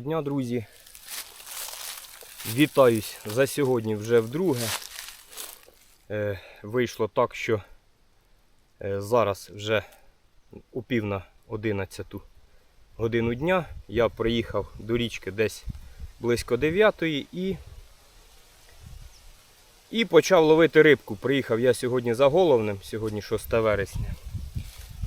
дня, друзі. Вітаюсь за сьогодні вже вдруге. Е, вийшло так, що е, зараз вже у пів на 11 годину дня я приїхав до річки десь близько 9 і, і почав ловити рибку. Приїхав я сьогодні за головним, сьогодні 6 вересня.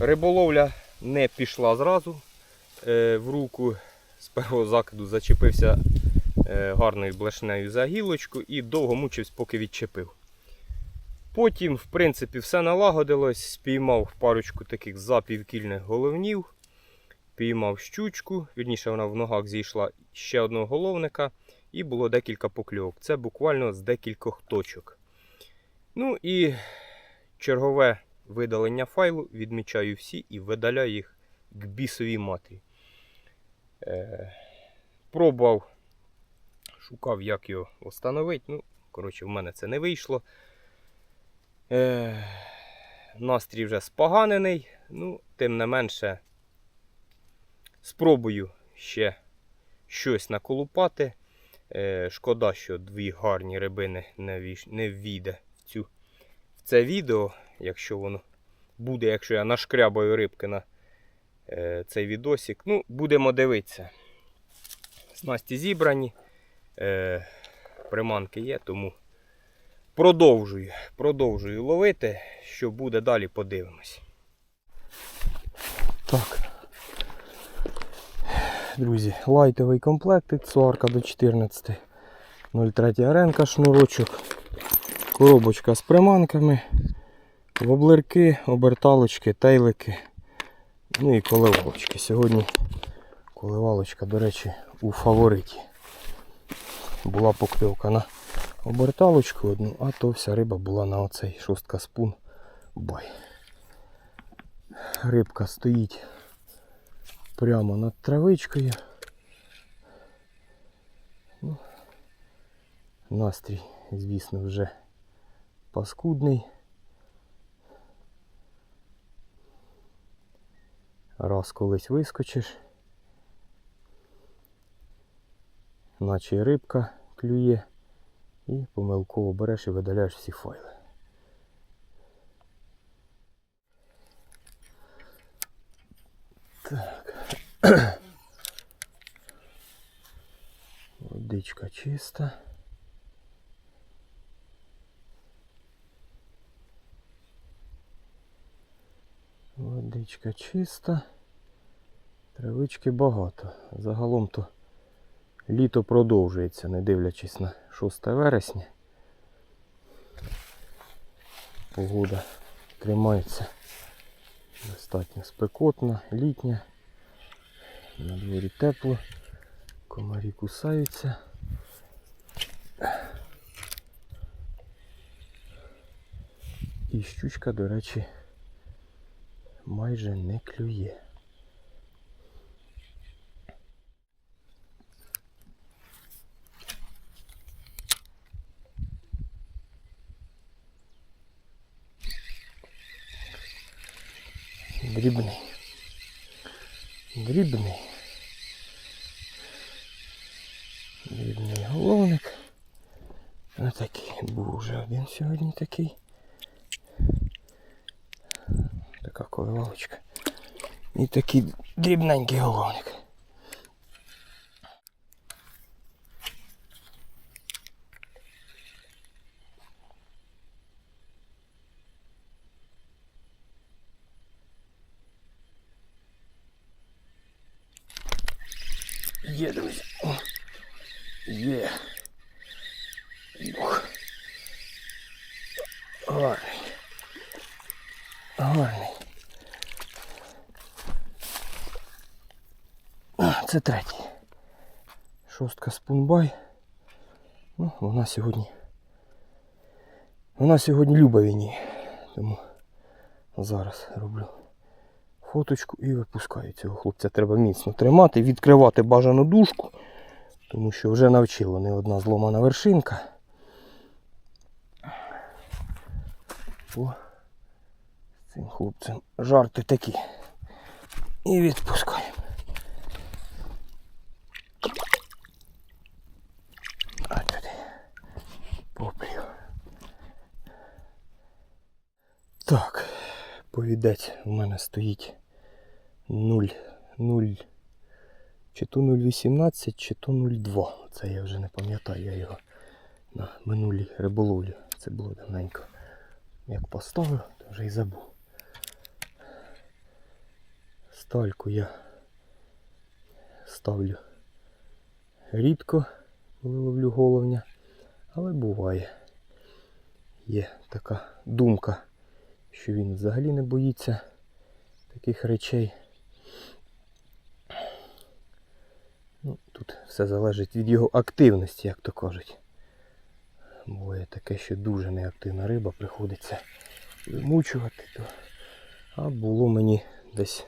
Риболовля не пішла зразу е, в руку. З першого закиду зачепився е, гарною блешнею за гілочку і довго мучився, поки відчепив. Потім, в принципі, все налагодилось, спіймав парочку таких запівкільних головнів, піймав щучку, вірніше вона в ногах зійшла ще одного головника, і було декілька покльовок. Це буквально з декількох точок. Ну і чергове видалення файлу, відмічаю всі і видаляю їх к бісовій матері. Е, пробував, шукав, як його встановити. Ну, коротше, в мене це не вийшло. Е, настрій вже споганений. Ну, тим не менше, спробую ще щось наколупати. Е, шкода, що дві гарні рибини не, ввійде в, цю... в це відео, якщо воно буде, якщо я нашкрябаю рибки на цей відосик. Ну, будемо дивитися. Снасті зібрані, е, приманки є, тому продовжую, продовжую ловити. Що буде далі, подивимось. Так. Друзі, лайтовий комплект, цуарка до 14. 0,3 аренка, шнурочок, коробочка з приманками, воблерки, оберталочки, тейлики. Ну і коливалочки. Сьогодні коливалочка, до речі, у фавориті. Була покльовка на оберталочку одну, а то вся риба була на оцей шостка спун. Бай. Рибка стоїть прямо над травичкою. Ну, настрій, звісно, вже паскудний. Раз колись вискочиш, наче рибка клює, і помилково береш і видаляєш всі файли. Так. Водичка чиста. Водичка чиста. Травички багато. Загалом то літо продовжується, не дивлячись на 6 вересня. Погода тримається достатньо спекотна, літня. На дворі тепло, комарі кусаються. І щучка, до речі, майже не клює. Дрібний. Дрібний. Дрібний головник. Ось такий був вже один сьогодні такий. Така коливалочка. І такий дрібненький головник. Є, друзі. О, Є. Ух. Гарний. Гарний. А, Це третій. Шостка. Ну, вона сьогодні. Вона сьогодні люба війні. Тому зараз роблю фоточку і випускаю цього хлопця. Треба міцно тримати, відкривати бажану дужку, тому що вже навчила не одна зломана вершинка. О, з цим хлопцем жарти такі. І відпускаємо. А туди. Поплів. Так, повідець у мене стоїть 0, 0, чи то 0,18, чи то 0,2. Це я вже не пам'ятаю, я його на минулій риболовлі. Це було давненько. Як поставив, то вже й забув. Стальку я ставлю рідко, коли ловлю головня, але буває. Є така думка, що він взагалі не боїться таких речей. Ну, тут все залежить від його активності, як то кажуть. Буває таке, що дуже неактивна риба, приходиться вимучувати. То... А було мені десь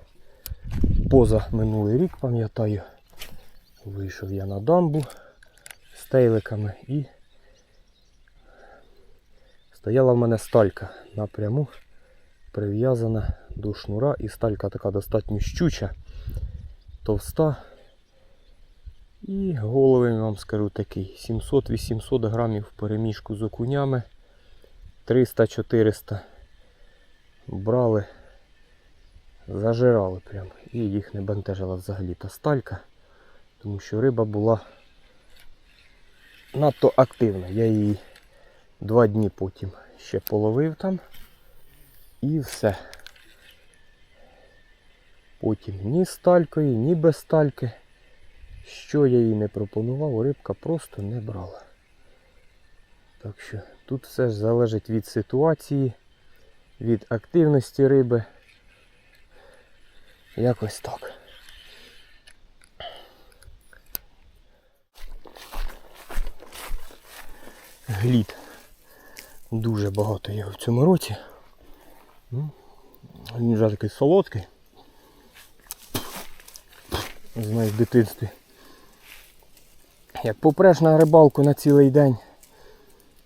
поза минулий рік, пам'ятаю, вийшов я на дамбу з тейликами і стояла в мене сталька напряму прив'язана до шнура і сталька така достатньо щуча, товста. І голови вам скажу такий 700-800 грамів в переміжку з окунями. 300-400 брали, зажирали прям. І їх не бентежила взагалі та сталька, тому що риба була надто активна. Я її два дні потім ще половив там і все. Потім ні з ні без стальки. Що я їй не пропонував, рибка просто не брала. Так що тут все ж залежить від ситуації, від активності риби. Якось так. Глід. Дуже багато його в цьому році. Ну, Він вже такий солодкий. Знаю в дитинстві. Як попреш на рибалку на цілий день,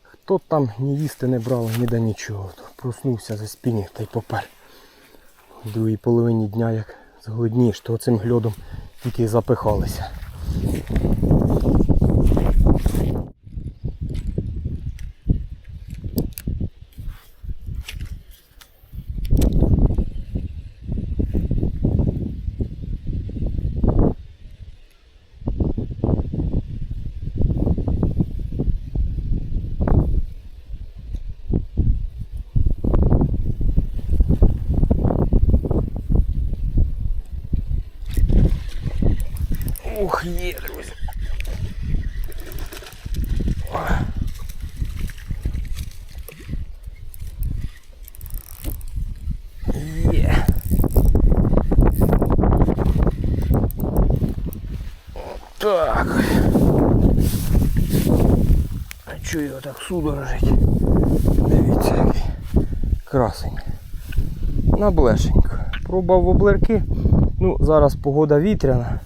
хто там ні їсти не брав, ніде нічого. Проснувся за спіні та й попер. В другій половині дня як зголоднієш, то цим гльодом тільки запихалися. Ух, є, друзі. Є. Так. А його так судорожить? Дивіться який красень. На блешенько. Пробував облерки. Ну, зараз погода вітряна.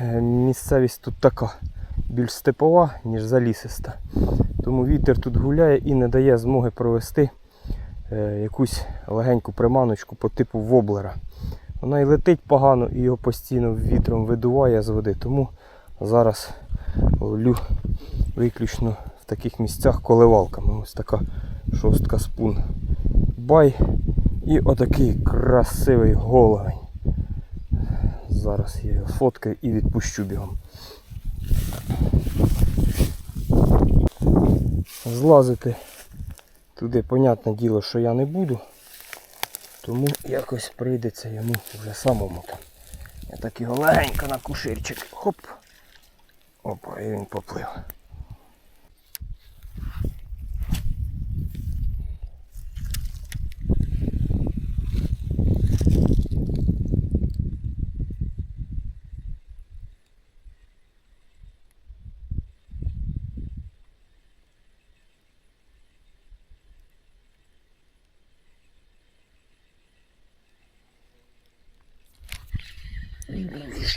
Е, Місцевість тут така більш степова, ніж залісиста. Тому вітер тут гуляє і не дає змоги провести е, якусь легеньку приманочку по типу воблера. Вона і летить погано і його постійно вітром видуває з води. Тому зараз ловлю виключно таких місцях коливалками. Ось така шостка спун бай. І отакий красивий головень. Зараз я його сфоткаю і відпущу бігом. Злазити туди, понятне діло, що я не буду. Тому якось прийдеться йому вже самому. Я так його легенько на куширчик. Хоп. Опа, і він поплив.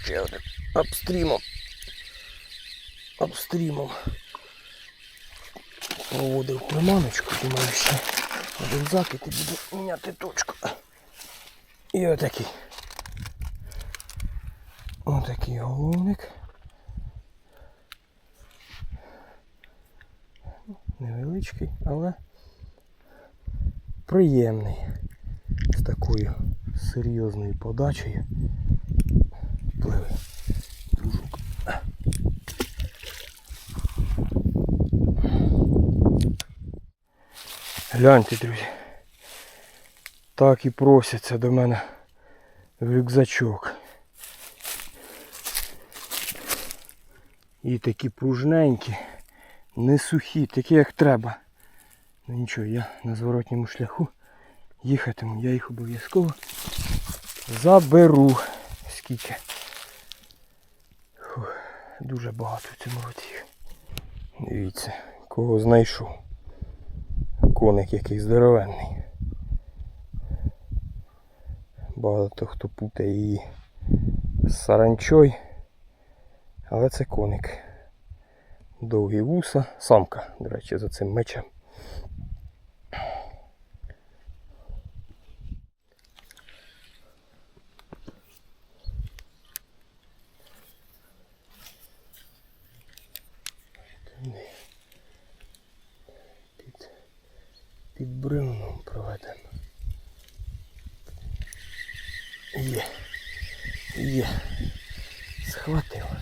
ще один. Апстрімом. Апстрімом. Проводив приманочку, думаю, ще один закид і буду міняти точку. І отакий. Отакий головник. Невеличкий, але приємний. З такою серйозною подачею. Пливи. Гляньте, друзі. Так і просяться до мене в рюкзачок. І такі пружненькі, не сухі, такі як треба. Ну нічого, я на зворотньому шляху їхатиму, я їх обов'язково заберу. Скільки. Фух, дуже багато в цьому році. Дивіться, кого знайшов. Коник який здоровенний. Багато хто путає її з саранчой, Але це коник. Довгі вуса, самка, до речі, за цим мечем. Бревном проведемо. Є. Є. Схватила.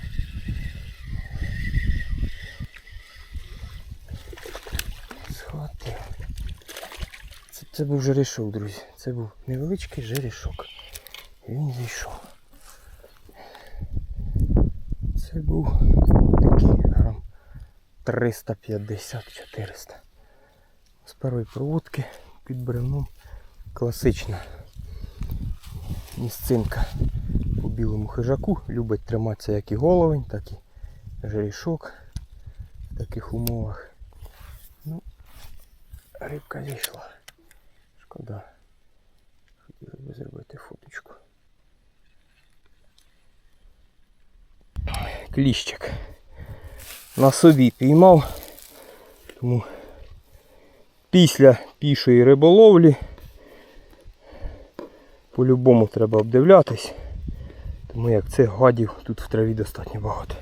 Схватив. Це, це був жерешок, друзі. Це був невеличкий жерешок. Він зійшов. Це був такий грам 350-400. Першої проводки під бревном класична місцинка по білому хижаку. Любить триматися як і головень, так і жерішок в таких умовах. Ну, рибка зійшла. Шкода. Хотіли би зробити фоточку. Кліщик. На собі піймав. Тому після пішої риболовлі по-любому треба обдивлятись. Тому як цих гадів тут в траві достатньо багато.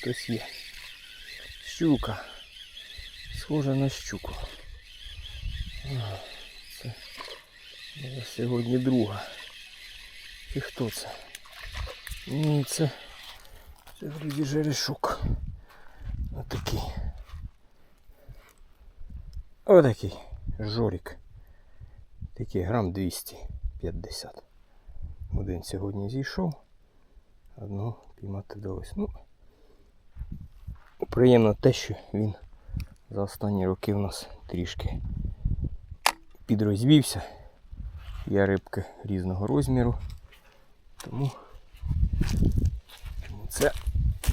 Хтось є. Щука. Схожа на щуку. Це сьогодні друга. І хто це? Ні, це, це вроді жерешок. Отакий. Отакий. Жорік. Такий грам 250. Один сьогодні зійшов. Одного піймати вдалося. Ну, приємно те, що він за останні роки у нас трішки підрозвівся. Є рибки різного розміру. Тому це,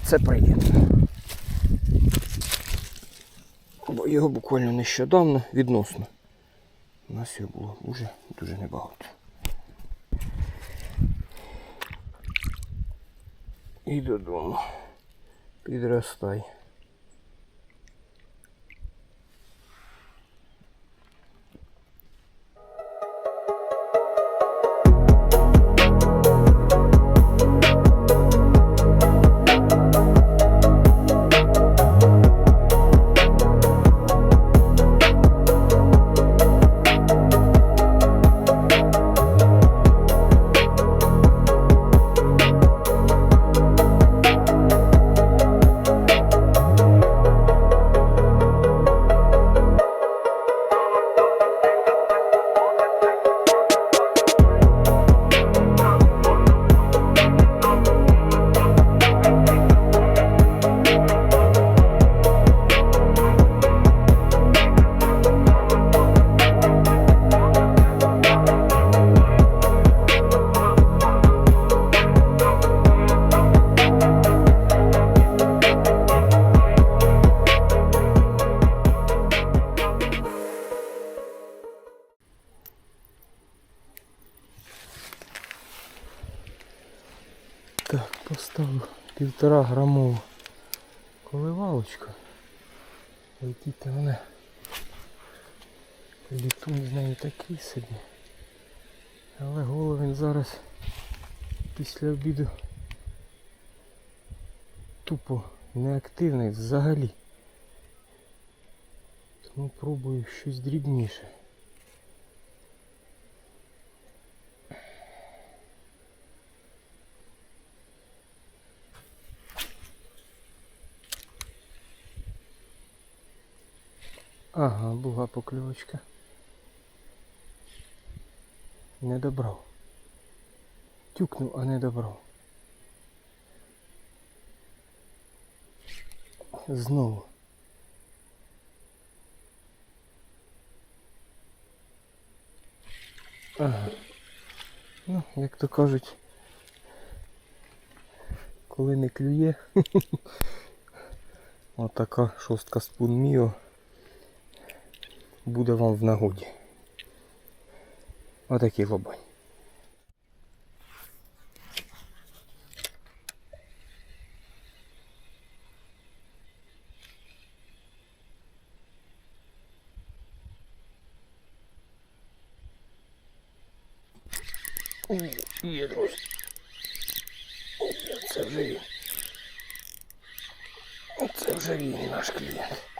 це приємно. Бо його буквально нещодавно відносно. У нас його було дуже дуже небагато. І додому. Підростай. Півтора грамову коливалочку. Летіти вона. Літун з нею такий собі. Але головень зараз після обіду тупо неактивний взагалі. Тому пробую щось дрібніше. Ага, була покльовочка. Не добрав. Тюкнув, а не добрав. Знову. Ага. Ну, як то кажуть, коли не клює, отака шостка спун міо буде вам в нагоді. Отакий лобань. Є, друзі. Це вже він. Це вже він наш клієнт.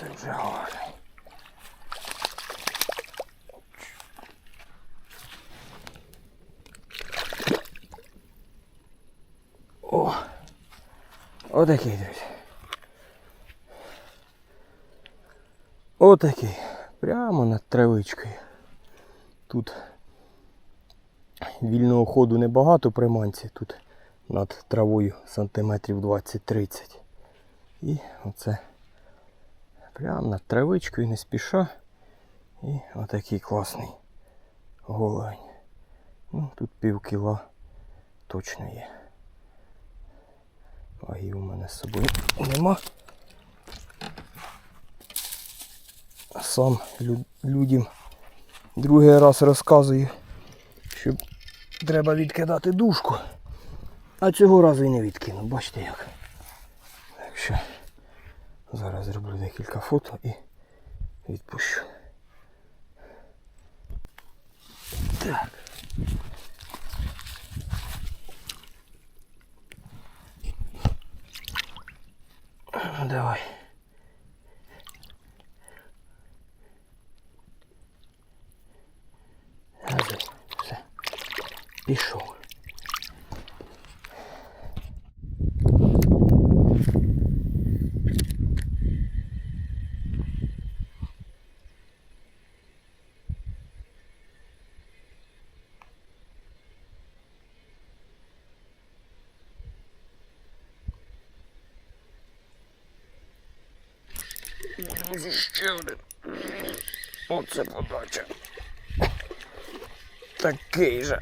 Це вже гарний. О! Отакий, друзі. Отакий. Прямо над травичкою. Тут вільного ходу небагато при манці. Тут над травою сантиметрів 20-30. І оце прямо над травичкою не спіша. І отакий класний головень. Ну, тут пів кіла точно є. Ваги у мене з собою нема. Сам лю- людям другий раз розказую, що треба відкидати дужку. А цього разу і не відкину, бачите як. Так що зараз зроблю декілька фото і відпущу. Так. Давай. Все. Пішов. Друзі, ще один. Оце подача. Такий же.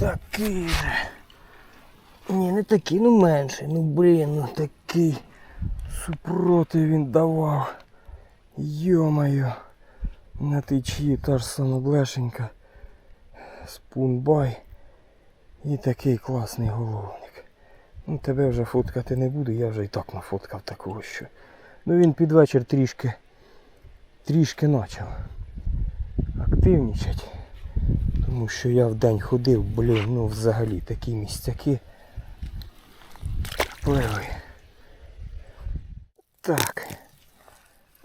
Такий же. Ні, не такий, ну менший. Ну блін, ну такий. Супротив він давав. Йо-моє. На тичі та ж сама блешенька. Спунбай. І такий класний головник. Ну тебе вже фоткати не буду, я вже і так нафоткав такого що. Ну він під вечір трішки трішки почав активнічать. Тому що я в день ходив, блін, ну взагалі такі місцяки. Пливи. Так.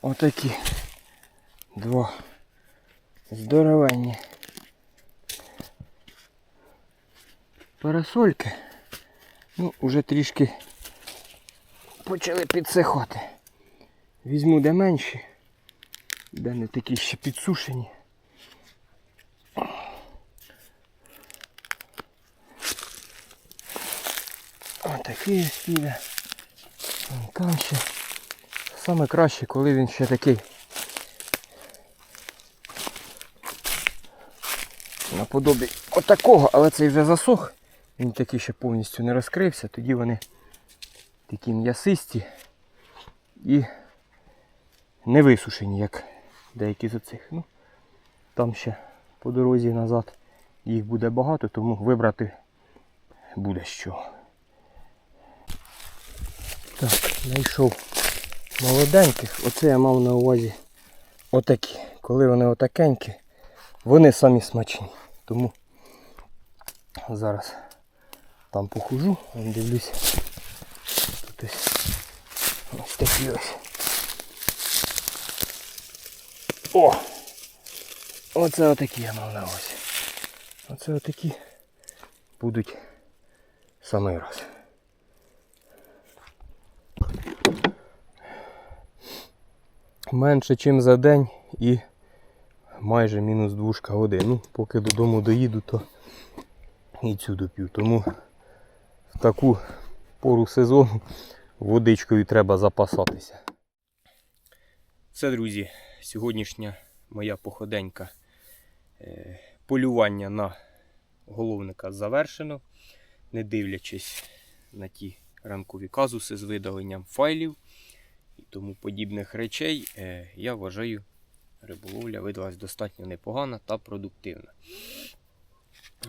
Отакі. Два. Здоровенні. Парасольки. Ну, уже трішки почали підсихати. Візьму де менші, де не такі ще підсушені. Отакий ось піде. Там ще. Саме краще, коли він ще такий. Наподобі отакого, але цей вже засох. Він такий ще повністю не розкрився, тоді вони такі м'ясисті і не висушені, як деякі з оцих. Ну, там ще по дорозі назад їх буде багато, тому вибрати буде чого. Так, знайшов молоденьких. Оце я мав на увазі отакі. Коли вони отакенькі, вони самі смачні. Тому зараз там похожу, дивлюсь. Тут ось, ось такі ось. О! Оце отакі я мав на увазі. Оце отакі будуть самий раз. Менше, ніж за день і майже мінус двушка води. Ну, поки додому доїду, то і цю доп'ю. Тому в таку пору сезону водичкою треба запасатися. Це, друзі, сьогоднішня моя походенька е, полювання на головника завершено, не дивлячись на ті ранкові казуси з видаленням файлів і тому подібних речей, е, я вважаю, риболовля видалась достатньо непогана та продуктивна.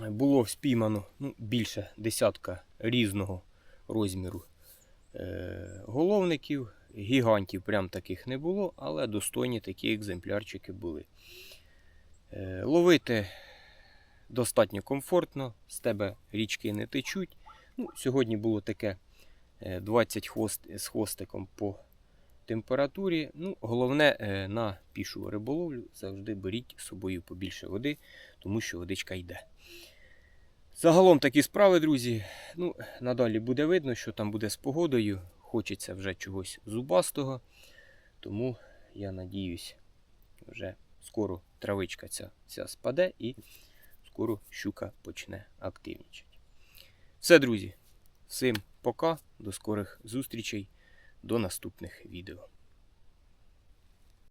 Було спіймано ну, більше десятка різного розміру е, головників. Гігантів прям таких не було, але достойні такі екземплярчики були. Е, ловити достатньо комфортно, з тебе річки не течуть. Ну, Сьогодні було таке е, 20 хвост, з хвостиком по температурі. Ну, Головне е, на пішу риболовлю завжди беріть з собою побільше води, тому що водичка йде. Загалом такі справи, друзі. Ну, Надалі буде видно, що там буде з погодою. Хочеться вже чогось зубастого. Тому я надіюсь, вже скоро травичка ця, ця спаде і скоро щука почне активнічати. Все, друзі. Всім пока, до скорих зустрічей, до наступних відео.